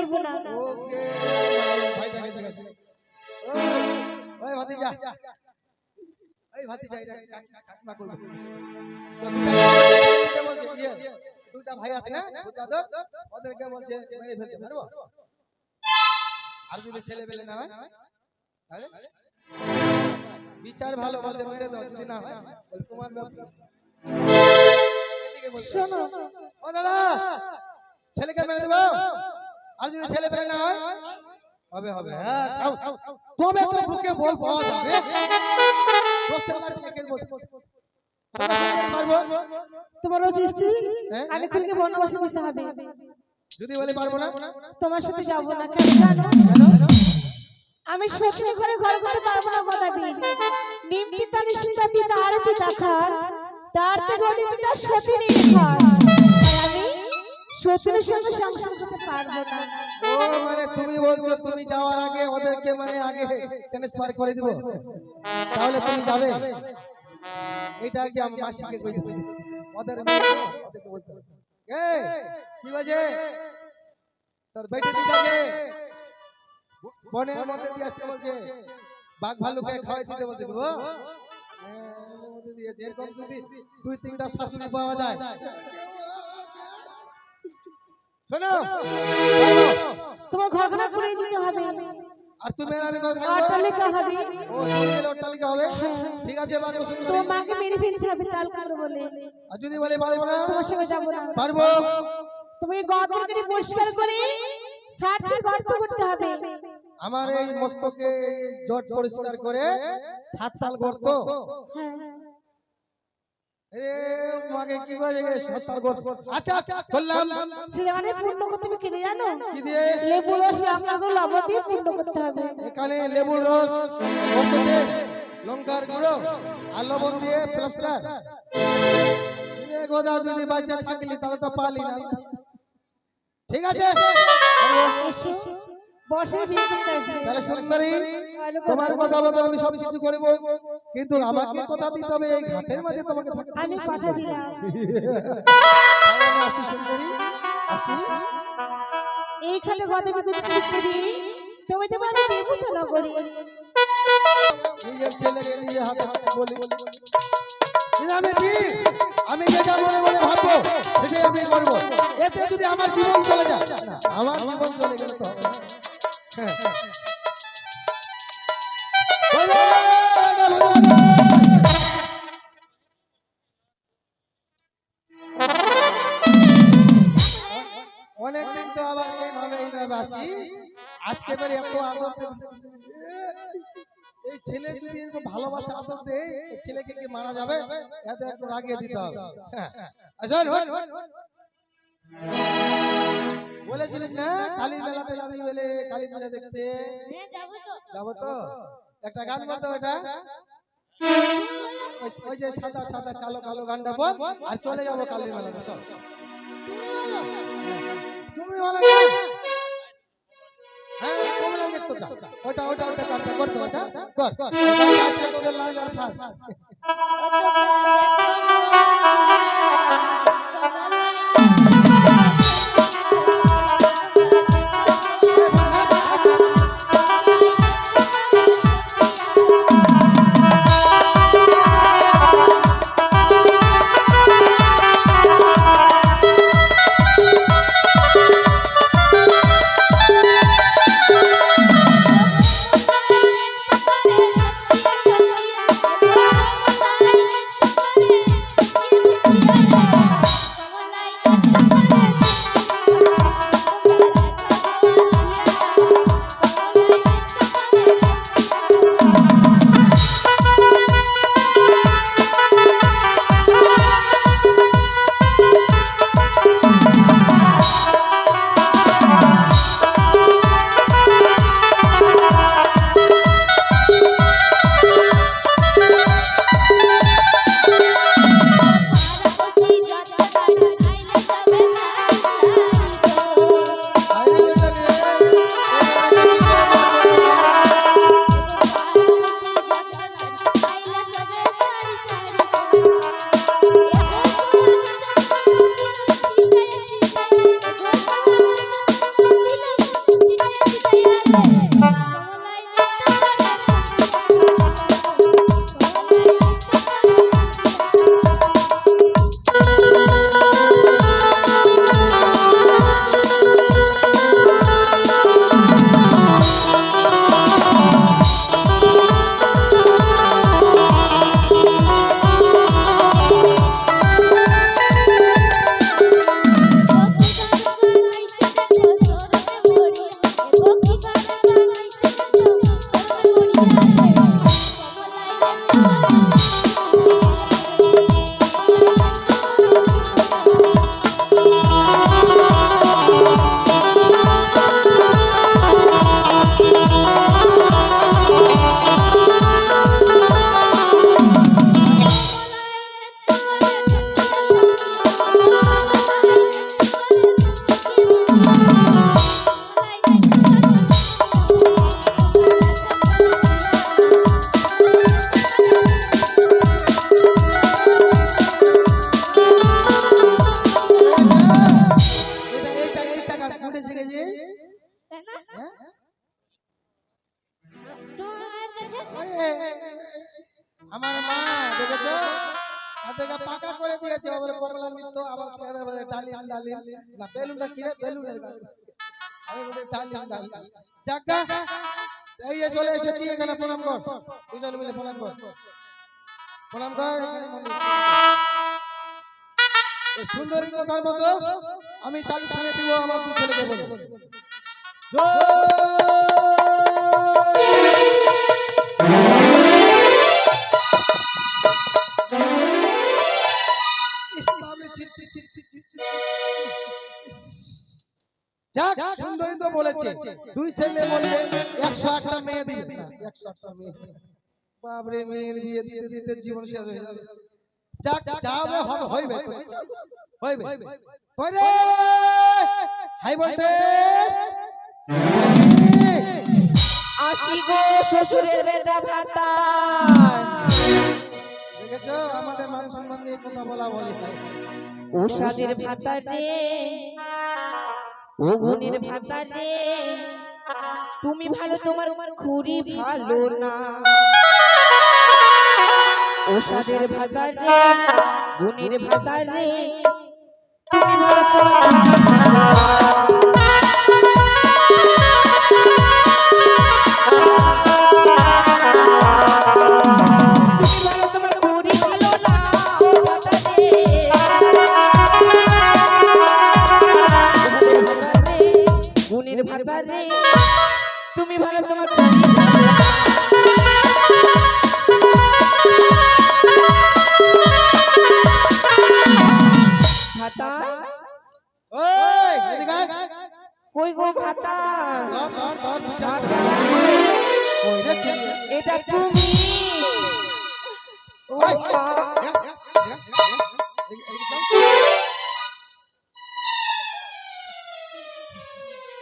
করব না। ওকে। ভাইটাকে জিজ্ঞাসা ওই ওই ভাতিজা। এই ভাতিজা এটা কা- কা- কাকিমা করবে। দুটা দুটা বলছে দুটা ভাই আছে। না দুটা তো ওদেরকে বলছে মেরে ফেলতে পারব আর যদি ছেলে পেলে না হয় তাহলে? বিচার ভালো বলছে মেরে দাও যদি না হয় তোমার ব্যাপার। শোনো। ও দাদা ছেলেকে মেরে দেবো? আর যদি ছেলে পেলে না হয়? হবে হবে হ্যাঁ সাউ। তবে তো বুকে বল পাওয়া যাবে? তোমার হচ্ছে স্ত্রী হ্যাঁ? আমি খুলকে বনবাসে দিতে হবে। যদি বলে পারব না? তোমার সাথে যাব না কেন? জানো আমি সত্যি ঘরে ঘর করতে পারব না কদাপি আর তার থেকে অধিক সতী আমি সতীর সঙ্গে সংসার করতে পারব না। ও মানে তুমি বলছো তুমি যাওয়ার আগে ওদেরকে মানে আগে ট্রান্সফার করে দিব? তাহলে তুমি যাবে? এটা কি আমি মাসিকে কই দেব? ওদের ওদেরকে বলতে হবে। কি বাজে? তোর বেটি দুটাকে বনের মধ্যে দিয়ে আসতে বলছে। বাঘ ভালুকে খাওয়াই দিতে বলছে গো। এরকম যদি দুই তিনটা শাশুড়ি পাওয়া যায়। শোনো। তোমার করে দিতে হবে। আর তুমি আর আমি কথা? অট্টালিকা হবে। ও তুমি অট্টালিকা হবে? ঠিক আছে বাড়বো সুন্দরী তোমার মাকে মেরে ফেলতে হবে চাল করো বলে। আর যদি বলে পারব না? তোমার সঙ্গে যাব না। পারব। তুমি গদরকারি পরিষ্কার করে সার্চের গর্ত করতে হবে। আমার এই মস্তকে জট পরিষ্কার করে সাত তাল গর্ত। হ্যাঁ। কি আচ্ছা আচ্ছা বললাম। সেটা পূর্ণ করতে হবে কিনে জানো? কি দিয়ে? লেবু রস লঙ্কা গুলো লবণ দিয়ে পূর্ণ করতে হবে। এখানে লেবুর রস গর্ততে লঙ্কার গুঁড়ো আর লবণ দিয়ে প্লাস্টার। গোদা যদি বাচ্চা থাকলি তাহলে তো পালি না। ঠিক আছে? তাহলে সুন্দরী তোমার কথা মতো আমি সব কিছু করব। কিন্তু আমাকে কথা দিতে হবে এই ঘাটের মাঝে তোমাকে আমি কথা দিলাম। তাহলে আমি আসি সুন্দরী আসি। এইখানে গদে ভিতরে শিখতে দিই তুমি যে মানে দেবো নগরী। নিজের ছেলেকে নিজে হাতে হাতে বলি। আমি কি? আমি যেটা মনে মনে ভাববো সেটাই আমি করব। এতে যদি আমার জীবন চলে যায় আমার জীবন চলে গেলে তো অনেকদিন তো আজকে এবার ছেলে যদি ভালোবাসা, আদর ছেলেকে মারা যাবে? এত একটু রাগিয়ে দিতে হবে। হ্যাঁ। বলেছিলিস না? কালী মেলাতে যাবি বলে কালী মেলা দেখতে? যাব তো। একটা গান বলতো এটা ওই- যে সাদা সাদা কালো কালো গানটা বল আর চলে যাব কালী মেলাতে। চল। তুমি বলো হ্যাঁ কমলা ওটা ওটা ওটা গানটা করতে ওটা। কর কর। আজকে তোদের লাইন আর ফার্স্ট আমার মা দেখেছ? হাতেটা পাকা করে দিয়েছে আবার কমলা নৃত্য ডালি ডালি না, বেলুনটা কি রে বেলুনের গান আমি ডালি ডালি চলে এসেছি, এখানে প্রণাম কর। দুজন মিলে প্রণাম কর। প্রণাম কর সুন্দরী কথার মতো আমি তালি থানে দিব, আমার দু ছেলেকে জয়! দুই ছেলে বললে একশো আটটা মেয়ে দিয়ে একশো আটটা মেয়ে। বাবরে মেয়ের বিয়ে দিতে দিতে জীবন শেষ হয়ে যাবে। যাক যা হবে হবে হইবে হইবে হাই ভোল্টেজ। আসি গো শ্বশুরের বেটা ভাতা। দেখেছ? আমাদের মান সম্মান নিয়ে কথা বলা বলি। ও সাজের ভাতা রে ও গুণের ভাতারে তুমি ভালো তোমার খুরি ভালো না। ও সাজের ভাতা রে গুণের ভাতা রে তুমি ভালো তোমার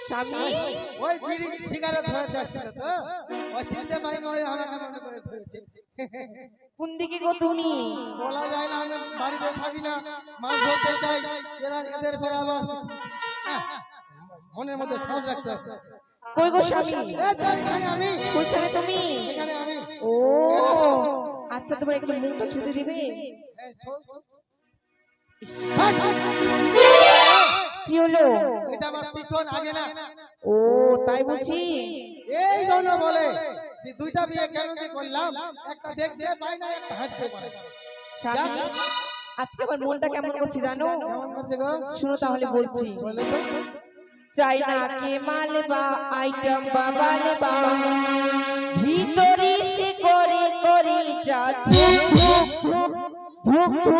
স্বামী? ওই বিড়ি সিগারেট ধরে যাচ্ছে তো। ওই চিনতে পারি না আমাকে মনে করে ধরেছে। কোন দিকে গো তুমি? বলা যায় না আমি বাড়িতে থাকি না মাছ ধরতে চাই এরা এদের ফের আবার মনের মধ্যে রাখতে কই গো স্বামী? এখানে আমি। কইখানে তুমি? এখানে আমি। ও আচ্ছা তোমার একটু মুখটা ছুতে দিবে। কি হলো? এটা আমার পিছন আগে না। ও তাই বুঝি এই জন্য বলে যে দুইটা বিয়ে কেন যে করলাম একটা দেখতে পাই না একটা হাঁটতে পারে আজকে আমার মনটা কেমন করছে জানো? শুনো তাহলে বলছি। বলে চাই না কে মালবা আইটেম বা ভিতরে সে করে করে যা। ধুক ধুক ধুক ধুক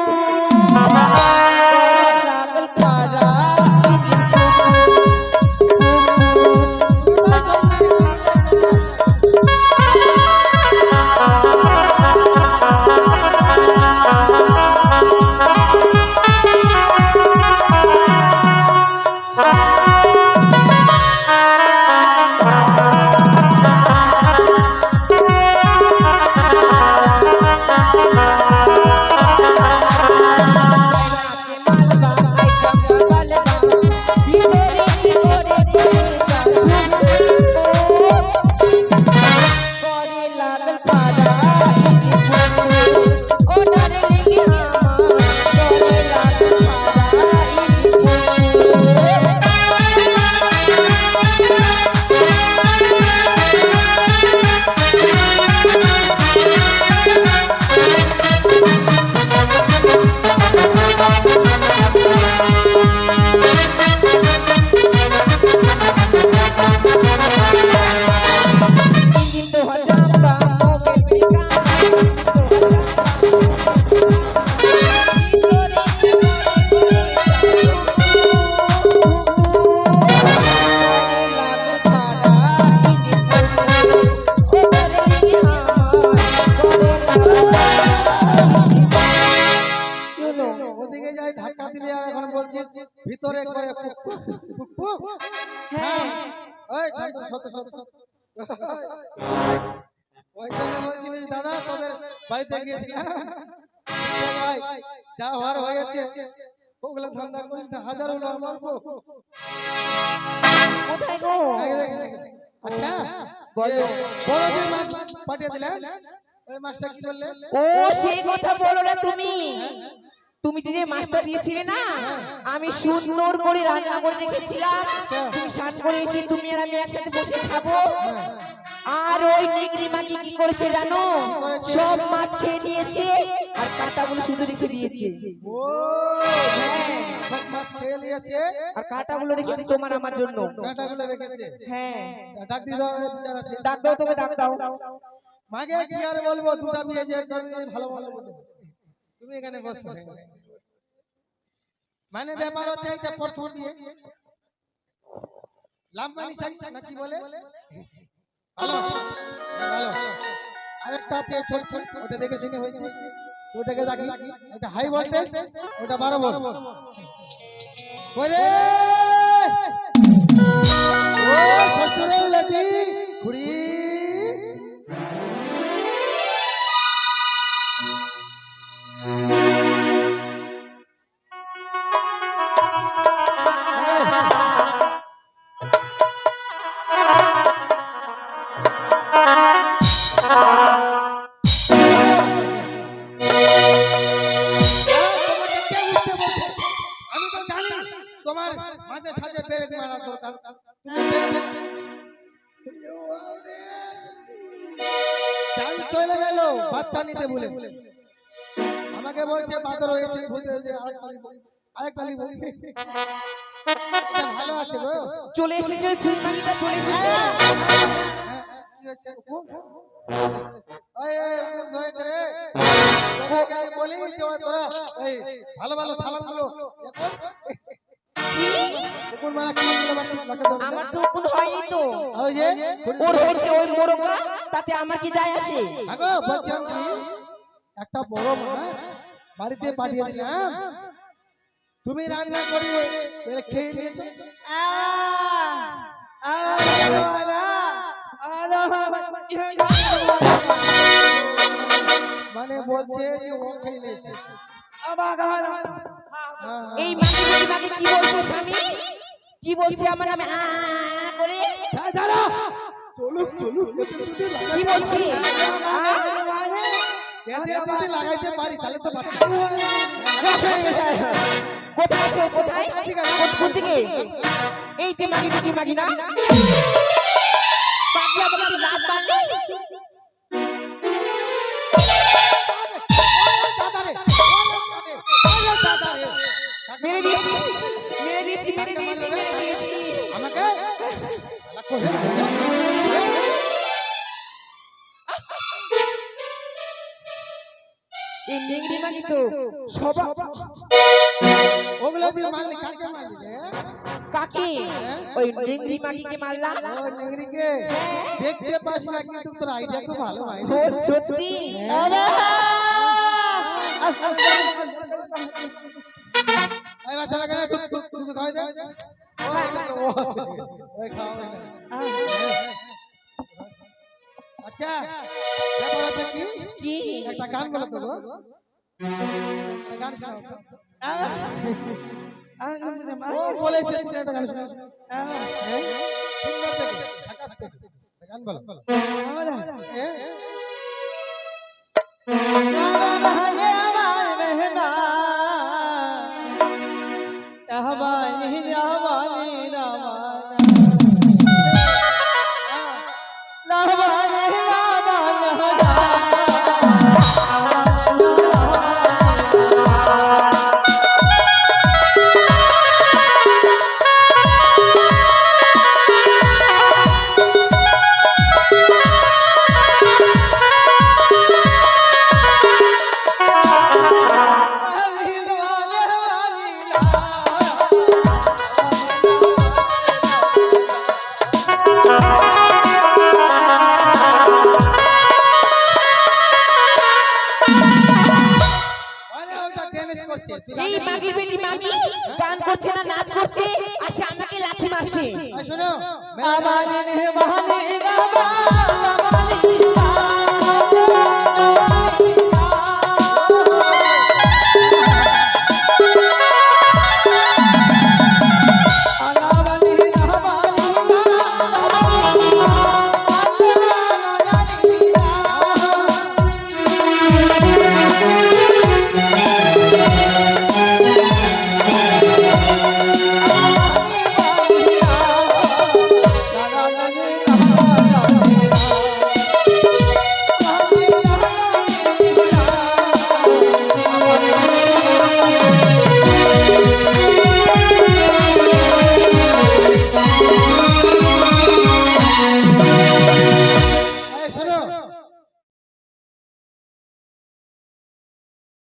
দাদা তোদের বাড়িতে গিয়েছি। যা হওয়ার হয়ে গেছে। তুমি। যে মাছটা দিয়েছিলে না আমি সুন্দর করে রান্না করে রেখেছিলাম। করে তুমি আর আমি একসাথে বসে খাব। আর ওই নিগড়ি মাগি কি করেছে জানো? সব মাছ খেয়ে নিয়েছে আর কাঁটাগুলো শুধু রেখে দিয়েছে। হ্যাঁ। সব মাছ খেয়ে নিয়েছে? আর কাঁটাগুলো রেখেছে তোমার আমার জন্য। কাঁটাগুলো রেখেছে? হ্যাঁ। ডাক দিয়ে দাও বিচার আছে। ডাক দাও তোকে ডাক দাও। মাগে কি আর বলব? দুটা বিয়ে যে ভালো ভালো বলব তুমি এখানে বসো। মানে ব্যাপার হচ্ছে এটা প্রথম বিয়ে। লাম্বানি শাড়ি না কি বলে? ভালো। ভালো। আরেকটা আছে ছোট ছোট, ওটা দেখে শুনে হয়েছে। ওটাকে এটা হাই ভোল্টেজ ওটা বারো ভোল্ট ওরে! ও শ্বশুরের লাঠি খুড়ি ব্রেক মারা দরকার চলে গেল বাচ্চা নিতে বলে আমাকে বলছে বাদর হয়েছে আরেকটা নিবো, ভালো আছে গো চলে এসেছে ওই চলে এসেছে হ্যাঁ, হ্যাঁ, ভালো ভালো সালামগুলো ইয়ে মারা কি? আমার তো কোন হয়নি তো। ওই যে, ওর হয়েছে ওই মোরগা তাতে আমার কি যায় আসে? আগো বলছিলাম কি, একটা বড় মাছ বাড়িতে পাঠিয়ে দিলাম। তুমি রান্না করে খেয়ে নিয়েছো? মানে বলছে যে ও খেয়ে নিয়েছে। হ্যাঁ, এই মাকে মাকে কি বলছে স্বামী? কি বলছি আমার নামে আ আ করে হ্যাঁ, দাঁড়া। চলুক কি বলছে লাগাইতে পারি তাহলে তো বাঁচা কোথায় আছে ও কোথায় কোন দিকে এই যে মাগি মাগি মাগি না মাগি আমাকে রাত বাড়লে মেরে দিয়েছি মেরে দিয়েছি মেরে দিয়েছি মেরে দিয়েছি। আমাকে এই তো সবা ওগুলো যে মারলি কাকে মারলি কাকে? ওই নেংড়ি মাগিকে মারলাম ও নেংরিকে দেখতে পাস না কিন্তু তোর আইডিয়া খুব ভালো ও সত্যি? এই বাচ্চারা কেন তুই খাওয়াই দে। ওই খাওয়াই। আচ্ছা ব্যাপার আছে কি? কি? একটা গান বলো তো গান শোনাও। ও বলেছে একটা গান শোনাও। হ্যাঁ? সুন্দর। গান বলো। হ্যাঁ? হ্যাঁ। এই মাগির বেটি মাগি গান করছে না নাচ করছে আর সে আমাকে লাথি মারছে শোনো আমার বাবা